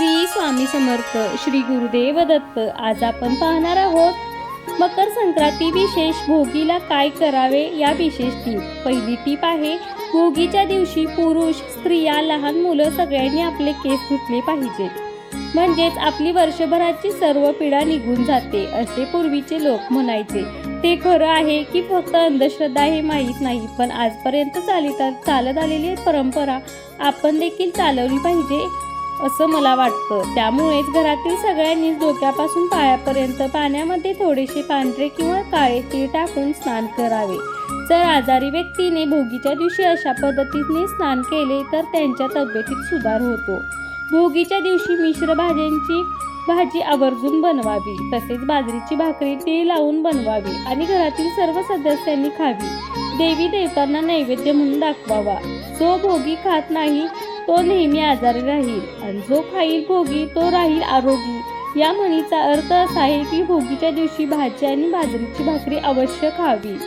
श्री स्वामी समर्थ श्री गुरुदेव दत्त. आज आपण पाहणार आहोत मकर संक्रांती विशेष भोगीला काय करावे या विशेष टीप. पहिली टीप आहे भोगीच्या दिवशी पुरुष स्त्रिया लहान मुलं सगळ्यांनी आपले केस धुतले पाहिजेत म्हणजेच आपली वर्षभराची सर्व पिढा निघून जाते असे पूर्वीचे लोक म्हणायचे. ते खरं आहे की फक्त अंधश्रद्धा हे माहीत नाही पण आजपर्यंत चालित चालत आलेली परंपरा आपण देखील चालवली पाहिजे. असं मला वाटतं. त्यामुळेच घरातील सगळ्यांनीच डोक्यापासून पायापर्यंत पाण्यामध्ये थोडेसे पांढरे किंवा काळे तीळ टाकून स्नान करावे. जर आजारी व्यक्तीने भोगीच्या दिवशी अशा पद्धतीने स्नान केले तर त्यांच्या तब्येतीत सुधार होतो. भोगीच्या दिवशी मिश्र भाज्यांची भाजी आवर्जून बनवावी तसेच बाजरीची भाकरी तीळ लावून बनवावी आणि घरातील सर्व सदस्यांनी खावी. देवी देवतांना नैवेद्य म्हणून दाखवावा. जो भोगी खात नाही तो नेहमी आजारी राहील. आणि जो खाईल भोगी तो राहील आरोगी. या म्हणीचा अर्थ असा आहे की भोगीच्या दिवशी भाजी आणि बाजरीची भाकरी अवश्य खावी.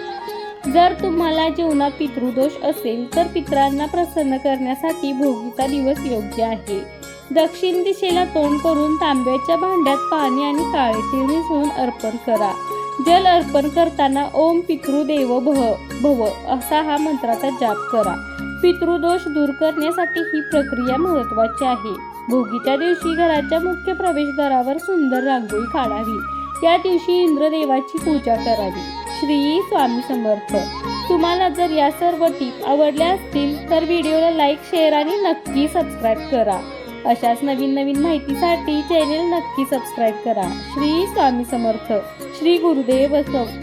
जर तुम्हाला जीवनात पितृदोष असेल तर पितरांना प्रसन्न करण्यासाठी भोगीचा दिवस योग्य आहे. दक्षिण दिशेला तोंड करून तांब्याच्या भांड्यात पाणी आणि काळे तीळ मिसळून अर्पण करा. जल अर्पण करताना ओम पितृदेव भव भव असा हा मंत्राचा जाप करा. पितृदोष दूर करण्यासाठी ही प्रक्रिया महत्वाची आहे. भोगीच्या दिवशी घराच्या मुख्य प्रवेशद्वारावर सुंदर रांगोळी काढावी. या दिवशी इंद्रदेवाची पूजा करावी. श्री स्वामी समर्थ. तुम्हाला जर या सर्व टीप आवडल्या असतील तर व्हिडिओला लाईक शेअर आणि नक्की सबस्क्राईब करा. अशाच नवीन नवीन माहितीसाठी चॅनेल नक्की सबस्क्राईब करा. श्री स्वामी समर्थ. श्री गुरुदेव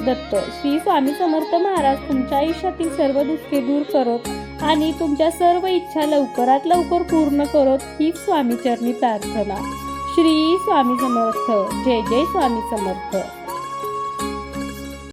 दत्त. श्री स्वामी समर्थ महाराज तुमच्या आयुष्यातील सर्व दुःखे दूर करत आणि तुमच्या सर्व इच्छा लवकरात लवकर पूर्ण करत ही स्वामी चरणी प्रार्थना. श्री स्वामी समर्थ. जय जय स्वामी समर्थ.